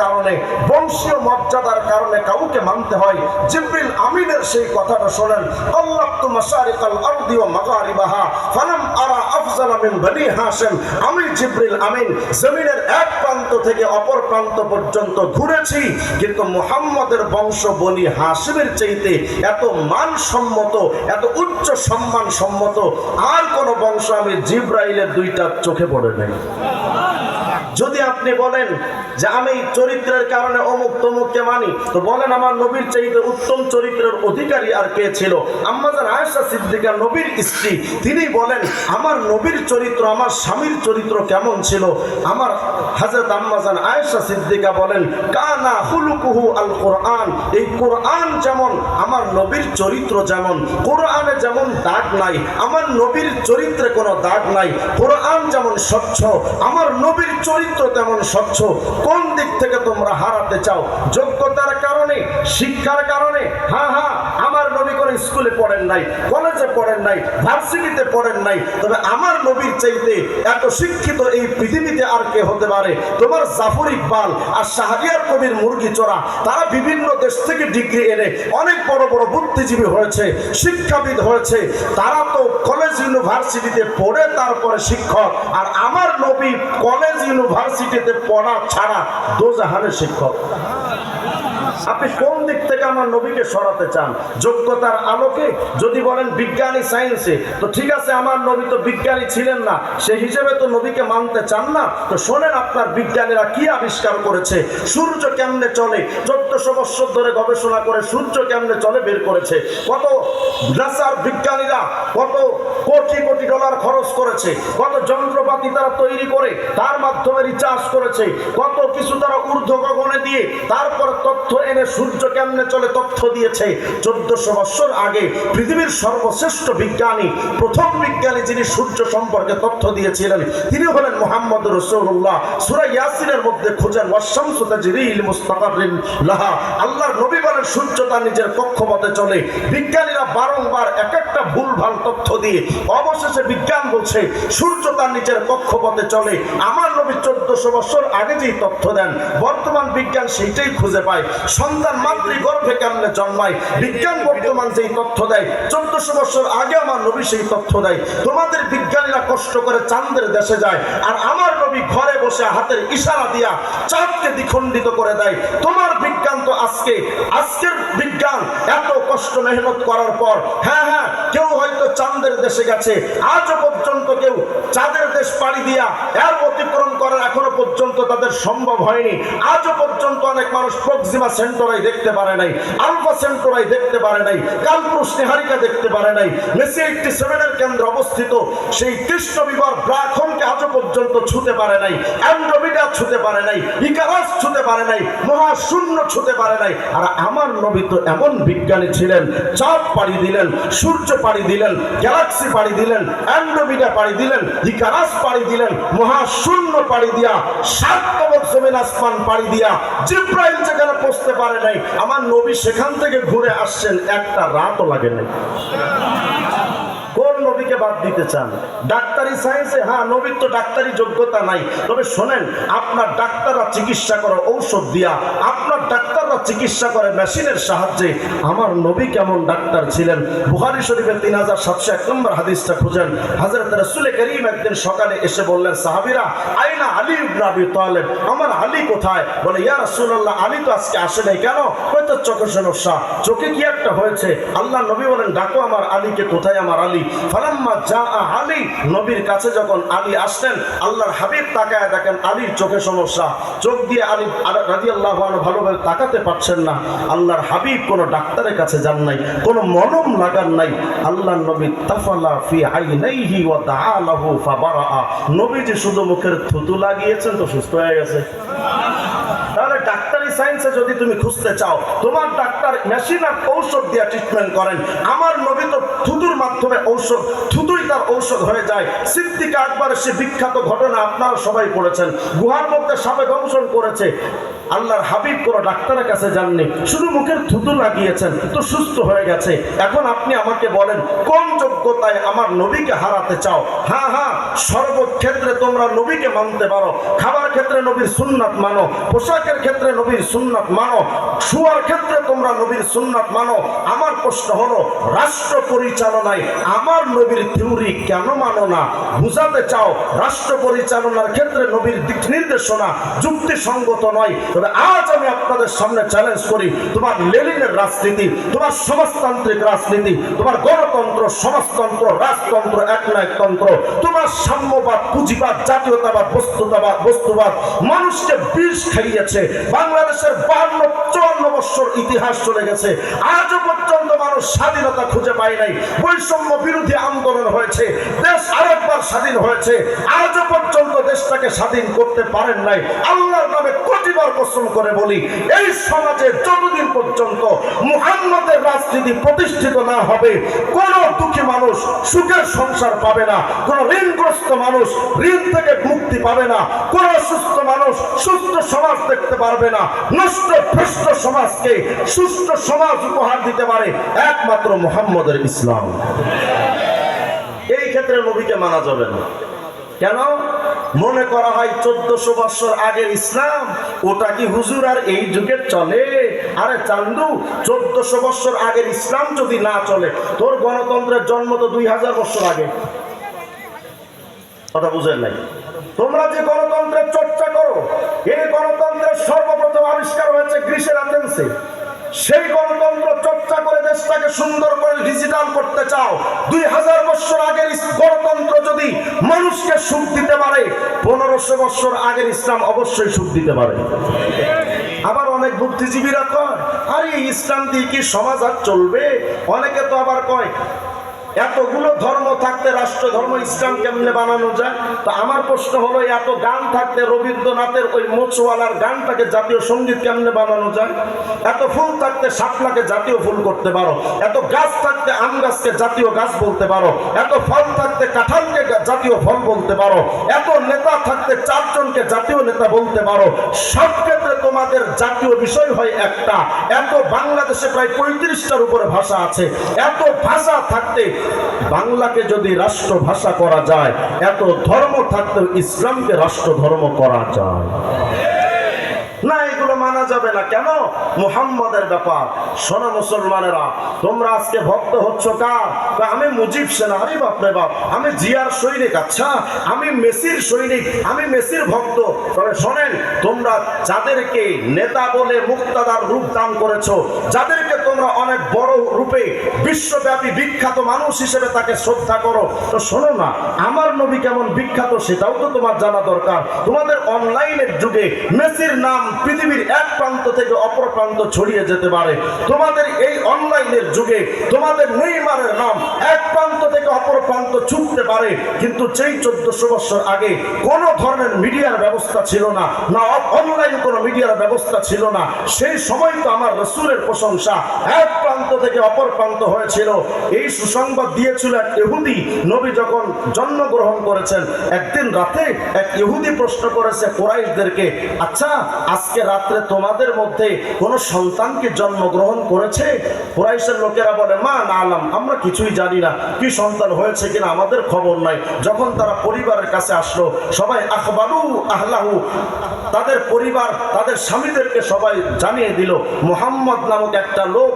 কারণে, বংশীয় মর্যাদার কারণে কাউকে মানতে হয়। জিব্রিল আমিনের সেই কথাটা শোনেন আল্লাহ তু মাশারিকাল আরদি ওয়া মাগারিবাহা, ফালাম আরা আফজালা মিন বনি হাশিম। আমি জিব্রিল আমিন, জমিনের এক প্রান্ত থেকে অপর প্রান্ত পর্যন্ত ঘুরেছি, কিন্তু মুহাম্মদের বংশ বনি হাসিমের চাইতে এত মানসম্মত, এত উচ্চ সম্মান সম্মত আর কোন বংশ আমি জিব্রাইলের দুইটা চোখে পড়ে নাই। যদি আপনি বলেন যে আমি চরিত্রের কারণে অমুক তমুককে মানি, তো বলেন আমার নবীর চাইতে উত্তম চরিত্রের অধিকারী আর কে ছিল? আম্মাজান আয়েশা সিদ্দিকা নবীর স্ত্রী, তিনি বলেন, আমার নবীর চরিত্র, আমার স্বামীর চরিত্র কেমন ছিল? আমার হাজরত আম্মাজান আয়েশা সিদ্দিকা বলেন, কানা হুলুকুহু আল কোরআন। এই কোরআন যেমন, আমার নবীর চরিত্র যেমন, কোরআনে যেমন দাগ নাই, আমার নবীর চরিত্রে কোনো দাগ নাই, কোরআন যেমন স্বচ্ছ, আমার নবীর চরিত্র তেমন স্বচ্ছ। কোন দিক থেকে তোমরা হারাতে চাও? যোগ্যতার কারণে শিক্ষার কারণে? হ্যাঁ হ্যাঁ কোনো স্কুলে পড়েন নাই, কলেজে পড়েন নাই, ভার্সিটিতে পড়েন নাই, তবে আমার নবীর চাইতে এত শিক্ষিত এই পৃথিবীতে আর কে হতে পারে? তোমার জাফর ইকবাল আর শাহরিয়ার কবির মুরগি চোরা, তারা বিভিন্ন দেশ থেকে ডিগ্রি এনে অনেক বড় বড় বুদ্ধিজীবী হয়েছে, শিক্ষাবিদ হয়েছে, তারা তো কলেজ ইউনিভার্সিটিতে পড়ে তারপরে শিক্ষক, আর আমার নবী কলেজ ইউনিভার্সিটিতে পড়া ছাড়া দোজাহানের শিক্ষক। আপনি কোন দিক আমার নবীকে সরাতে চান, যোগ্যতার আলোকে? যদি বলেন বিজ্ঞানী, সায়েন্সে, তো ঠিক আছে, আমার নবী তো বিজ্ঞানী ছিলেন না সেই হিসেবে তো নবীকে মানতে চান না। তো শোনেন আপনার বিজ্ঞানীরা কি আবিষ্কার করেছে? সূর্য কেমনে চলে? চোদ্দশো বছর ধরে গবেষণা করে সূর্য কেমনে চলে বের করেছে? কত নাসার বিজ্ঞানীরা, কত কোটি কোটি খরচ করেছে, কত যন্ত্রপাতি তারা তৈরি করে, তার মাধ্যমে রিচার্জ করেছে, কত কিছু তারা ঊর্ধ্ব গগনে দিয়ে, তারপর তথ্য এনে সূর্য কেমনে চলে তথ্য দিয়েছে। চোদ্দশো বছর আগে পৃথিবীর সর্বশ্রেষ্ঠ বিজ্ঞানী, প্রথম বিজ্ঞানী যিনি সূর্য সম্পর্কে তথ্য দিয়েছিলেন, তিনি হলেন মোহাম্মদ রসুল্লাহ সুরা ইয়াসিনের মধ্যে খুঁজেন ওয়াশামসুতা জিরিল মুস্তাকারিন লাহা। আল্লাহর নবী বলেন, সূর্য তার নিজের কক্ষপথে চলে। বিজ্ঞানীরা বারংবার এক একটা ভুলভাল তথ্য দিয়ে, অবশেষে বিজ্ঞান বলছে, সূর্য তার নিজের কক্ষপথে চলে। আমার নবী চোদ্দশো বছর আগে যেই তথ্য দেন, বর্তমান বিজ্ঞান সেইটাই খুঁজে পায়। সন্তান মাতৃ গর্ভে কেমনে জন্মায়? বিজ্ঞান বর্তমান যেই তথ্য দেয়, চোদ্দশো বছর আগে আমার নবী সেই তথ্য দেয়। তোমাদের বিজ্ঞানীরা কষ্ট করে চাঁদের দেশে যায়, আর আমার নবী ঘরে বসে হাতের ইশারা দিয়া চাঁদকে দ্বিখণ্ডিত করে দেয়। তোমার বিজ্ঞান তো আজকে, আজকের বিজ্ঞান এত কষ্ট মেহনত করার পর হ্যাঁ হ্যাঁ কেউ চাঁদের দেশে গেছে। আজও পর্যন্ত কেউ চাঁদের দেশ পাড়ি দিয়া এর অতিক্রম করার এখনও পর্যন্ত তাদের সম্ভব হয়নি। আজও পর্যন্ত অনেক মানুষ প্রক্সিমা সেন্টরাই দেখতে পারে নাই, আলফা সেন্টরাই দেখতে পারে নাই কালপুর স্নেহারিকা দেখতে পারে নাই। মেসি এইটটি সেভেনের কেন্দ্র অবস্থিত, সেই কৃষ্ণ বিবার ব্রাখনকে আজও পর্যন্ত ছুতে পারে নাই, অ্যান্ড্রোমিডা ছুতে পারে নাই, ইকারাস ছুতে পারে নাই, মহাশূন্য ছুতে পারে নাই। আর আমার নবী তো এমন বিজ্ঞানী ছিলেন, চাঁদ পাড়ি দিলেন, সূর্য পাড়ি দিলেন, গ্যালাক্সি পাড়ি দিলেন, অ্যান্ড্রোমিডা পাড়ি দিলেন, ইকারাস পাড়ি দিলেন, মহাশূন্য পাড়ি দিয়া, সাত কবর জমিন আসমান পাড়ি দিয়া, জিব্রাইল যেখানে পৌঁছতে পারে নাই, আমার নবী সেখান থেকে ঘুরে আসছেন, একটা রাতও লাগে নাই। বাদ দিতে চান। ডাক্তারি সায়েন্সে হ্যাঁ নবীর তো ডাক্তারি যোগ্যতা নাই। তবে শোনেন, আপনার ডাক্তাররা চিকিৎসা করে ঔষধ দিয়া, আপনার ডাক্তাররা চিকিৎসা করে মেশিনের সাহায্যে। আমার নবী কেমন ডাক্তার ছিলেন? বুহারি শরীফের তিন হাজার সাতশো এক নম্বর হাদিসটা খুঁজেন। হাজরত রসুলে করিম একদিন সকালে এসে বললেন, সাহাবিরা, আইনা আলী ইবনে আবি তালেব? আমার আলী কোথায়? বলে, ইয়া রাসূলুল্লাহ, আলী তো আজকে আসে নাই কেন? হয়তো চোখে সমস্যা? চোখে কি একটা হয়েছে? আল্লাহ নবী বলেন, ডাকো আমার আলীকে, কোথায় আমার আলী? ফালাম্মা আলী নবীর কাছে যখন আলী আসলেন, আল্লাহর হাবিব তাকায় দেখেন আলীর চোখে সমস্যা। চোখ দিয়ে আলী রাজি আল্লাহ ভালোভাবে তাকাতে পারছেন না। আল্লাহর হাবিব কোনো ডাক্তারের কাছে যান নাই, কোনো মলম লাগান নাই। আল্লাহর নবী তাফালা ফি আইনাইহি ওয়া দাআলাহু ফাবারাআ। নবীজি শুধু মুখের থুতু লাগিয়েছেন তো সুস্থ হয়ে গেছে। তাহলে ডাক্তারি সায়েন্সে যদি তুমি খুঁজতে চাও, তোমার ডাক্তার মেশিন আর ঔষধ দিয়ে ট্রিটমেন্ট করেন। আমার নবী তো থুতুর মাধ্যমে ঔষধ, থুতুই তার ঔষধ হয়ে যায়। সিদ্দিকা আকবরের সে বিখ্যাত ঘটনা আপনারা সবাই পড়েছেন। গুহার মধ্যে সাপে দংশন করেছে। আল্লাহর হাবিব কোনো ডাক্তারের কাছে যাননি। শুধু মুখের থুতু লাগিয়েছেন, তো সুস্থ হয়ে গেছে। এখন আপনি আমাকে বলেন, কোন যোগ্যতায় আমার নবীকে হারাতে চাও? হ্যাঁ হ্যাঁ সর্বক্ষেত্রে তোমরা নবীকে মানতে পারো। খাবার ক্ষেত্রে নবীর সুন্নাত মানো, পোশাকের ক্ষেত্রে নবীর সুন্নাত মানো, শুয়ার ক্ষেত্রে তোমরা নবীর সুন্নাত মানো। আমার প্রশ্ন হলো, রাষ্ট্র পরিচালনায় আমার নবীর থিওরি কেন মানো না? বুঝাতে চাও, রাষ্ট্র পরিচালনার ক্ষেত্রে নবীর দিক নির্দেশনা যুক্তিসঙ্গত নয় তবে আজ আমি আপনাদের সামনে চ্যালেঞ্জ করি, তোমার লেলিনের রাজনীতি, তোমার সমাজতান্ত্রিক রাজনীতি, তোমার গণতন্ত্র, সমাজতন্ত্র, রাজতন্ত্র, একনায়কতন্ত্র, তোমার সাম্যবাদ, পুঁজিবাদ, জাতীয়তাবাদ, বস্তুতাবাদ, বস্তুবাদ, মানুষকে বিষ খাইয়েছে, বাংলাদেশের বান্ন চুয়ান্ন বছর ইতিহাস চলে গেছে, আজও পর্যন্ত মানুষ স্বাধীনতা খুঁজে পায় নাই, বৈষম্য বিরোধী আন্দোলন হয়েছে, দেশ আরেকবার স্বাধীন হয়েছে, আজও পর্যন্ত দেশটাকে স্বাধীন করতে পারেন নাই, আল্লাহর নামে কোটিবার কসম করে বলি, এই সমাজে যতদিন পর্যন্ত মুহাম্মদের রাজনীতি প্রতিষ্ঠিত না হবে, কোন দুঃখী মানুষ সুখের সংসার পাবে না, কোন ঋণগ্রস্ত মানুষ ঋণ থেকে মুক্তি পাবে না, কোন অসুস্থ মানুষ সুস্থ সমাজ দেখতে পারবে না, নষ্ট, ভ্রষ্ট সমাজকে সুস্থ সমাজ উপহার দিতে পারে একমাত্র মুহাম্মদের ইসলাম। এই ক্ষেত্রে নবীকে মানা যাবে না। কেন? মনে করা হয় চোদ্দশো বছর আগের ইসলাম, ওটা কি হুজুর আর এই যুগে চলে? আরে চান্দু, চোদ্দশো বছর আগের ইসলাম যদি না চলে, তোর গণতন্ত্রের জন্ম তো দুই হাজার বছর আগে। কথা বুঝেন নাই? তোমরা যে গণতন্ত্রের চর্চা করো এই গণতন্ত্রের সর্বপ্রথম আবিষ্কার হয়েছে গ্রিসের অ্যাথেন্সে সেই গণতন্ত্র চর্চা করে দেশটাকে সুন্দর করে ডিজিটাল করতে চাও, দুই হাজার বছর আগের গণতন্ত্র যদি মানুষকে সুখ দিতে পারে, পনেরোশো বছর আগের ইসলাম অবশ্যই সুখ দিতে পারে। আবার অনেক বুদ্ধিজীবীরা কয়, আরে ইসলাম দিয়ে কি সমাজ আর চলবে? অনেকে তো আবার কয় এতগুলো ধর্ম থাকতে রাষ্ট্র, ধর্ম, ইসলাম কেমনে বানানো যায়? তো আমার প্রশ্ন হলো, এত গান থাকতে রবীন্দ্রনাথের ওই মোচওয়ালার গানটাকে জাতীয় সংগীত কেমনে বানানো যায়? এত ফুল থাকতে শাপলাকে জাতীয় ফুল করতে পারো। এত গাছ থাকতে আম গাছকে জাতীয় গাছ বলতে পারো। এত ফল থাকতে কাঁঠালকে জাতীয় ফল বলতে পারো। এত নেতা থাকতে চারজনকে জাতীয় নেতা বলতে পারো। সব ক্ষেত্রে তোমাদের জাতীয় বিষয় হয় একটা। এত বাংলাদেশে প্রায় পঁয়ত্রিশটার উপরে ভাষা আছে। এত ভাষা থাকতে বাংলাকে যদি রাষ্ট্র ভাষা করা যায়, এত ধর্ম থাকতে ইসলামকে রাষ্ট্র ধর্ম করা যায়। না, এগুলো মানা যাবে না। কেন? মুহাম্মাদের ব্যাপার। শোনো মুসলমানেরা, তোমরা আজকে ভক্ত হচ্ছ কার? আমি মুজিব সেনা বাপ, আমি জিয়ার সৈনিক আচ্ছা? আমি মেসির সৈনিক, আমি মেসির ভক্ত। তবে শোনেন, তোমরা যাদেরকে নেতা বলে মুক্তাদার রূপ দান করেছ, যাদেরকে তোমরা অনেক বড় রূপে বিশ্বব্যাপী বিখ্যাত মানুষ হিসেবে তাকে শ্রদ্ধা করো। তো শোনো না, আমার নবী কেমন বিখ্যাত সেটাও তো তোমার জানা দরকার। তোমাদের অনলাইনের যুগে মেসির নাম পৃথিবীর এক প্রান্ত থেকে অপর প্রান্ত ছড়িয়ে যেতে পারে। তোমাদের এই অনলাইনের যুগে তোমাদের নেইমারের নাম এক প্রান্ত থেকে অপর প্রান্ত ছুটতে পারে। কিন্তু যেই চোদ্দশো বছর আগে কোন ধরনের মিডিয়ার ব্যবস্থা ছিল না না অনলাইন কোনো মিডিয়ার ব্যবস্থা ছিল না, সেই সময় তো আমার রসুলের প্রশংসা এক প্রান্ত থেকে অপর প্রান্ত হয়েছিল। এই সুসংবাদ দিয়েছিল এক ইহুদি। নবী যখন জন্মগ্রহণ করেছেন, একদিন রাতে এক ইহুদি প্রশ্ন করেছে কোরাইশদেরকে আচ্ছা আজকে রাত্রে তোমাদের মধ্যে কোন সন্তান কি জন্মগ্রহণ করেছে? কোরাইশের লোকেরা বলে, মা, না, আলাম, আমরা কিছুই জানি না। কি সন্তান হয়েছে কিনা আমাদের খবর নাই। যখন তারা পরিবারের কাছে আসলো, সবাই, আখবারু আহলাহু। তাদের পরিবার, তাদের স্বামীদেরকে সবাই জানিয়ে দিল, মোহাম্মদ নামক একটা লোক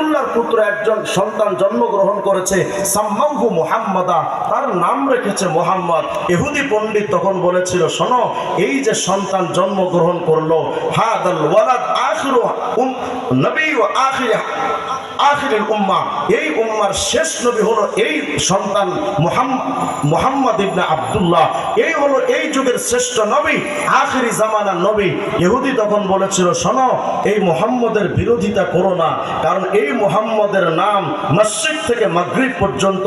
আবদুল্লাহর পুত্র একজন সন্তান জন্মগ্রহণ করেছে, সাম্মাহু মোহাম্মদা। তার নাম রেখেছে মোহাম্মদ। এহুদি পণ্ডিত তখন বলেছিল, শোনো, এই যে সন্তান জন্মগ্রহণ করল, হাদাল ওয়ালাদ আখরু নবী আখির আখিরের উম্মা। এই উম্মার শেষ নবী হলো এই সন্তান মোহাম্মদ ইবনে আব্দুল্লাহ। এই হলো এই যুগের শ্রেষ্ঠ নবী, আখিরি জামানার নবী। ইহুদি তখন বলেছিল, শোনো, এই মোহাম্মদের বিরোধিতা করো না, কারণ এই মোহাম্মদের নাম মসজিদ থেকে মাগরিব পর্যন্ত,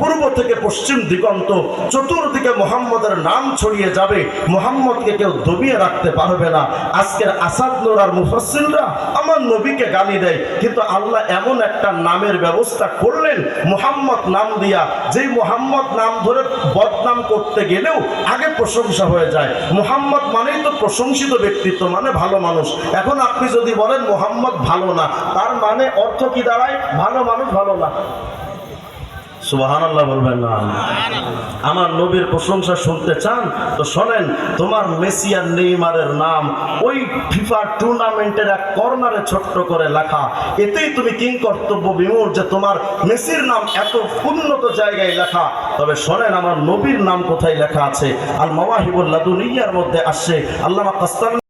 পূর্ব থেকে পশ্চিম দিগন্ত, চতুর্দিকে মোহাম্মদের নাম ছড়িয়ে যাবে। মোহাম্মদকে কেউ দবিয়ে রাখতে পারবে না। আজকের আসাদ নোর আর মুফাসিলরা আমার নবীকে গালি দেয়, কিন্তু আল্লাহ এমন এমন একটা নামের ব্যবস্থা করলেন মোহাম্মদ নাম দিয়া। যেই মোহাম্মদ নাম ধরে বদনাম করতে গেলেও আগে প্রশংসা হয়ে যায়। মোহাম্মদ মানেই তো প্রশংসিত ব্যক্তিত্ব মানে ভালো মানুষ। এখন আপনি যদি বলেন মোহাম্মদ ভালো না, তার মানে অর্থ কি দাঁড়ায়? ভালো মানুষ ভালো না। আল্লাহ আমার নবীর প্রশংসা শুনতে চান, তো শোনেন, তোমার নেইমারের নাম ওই ফিফা টুর্নামেন্টের এক কর্নারে ছোট্ট করে লেখা। এতেই তুমি কিং কর্তব্য বিমূর যে তোমার মেসির নাম এত উন্নত জায়গায় লেখা। তবে শোনেন, আমার নবীর নাম কোথায় লেখা আছে? আল মাওয়াহিবুল্লাহ দুনিয়ার মধ্যে আসছে। আল্লামা কাস্তান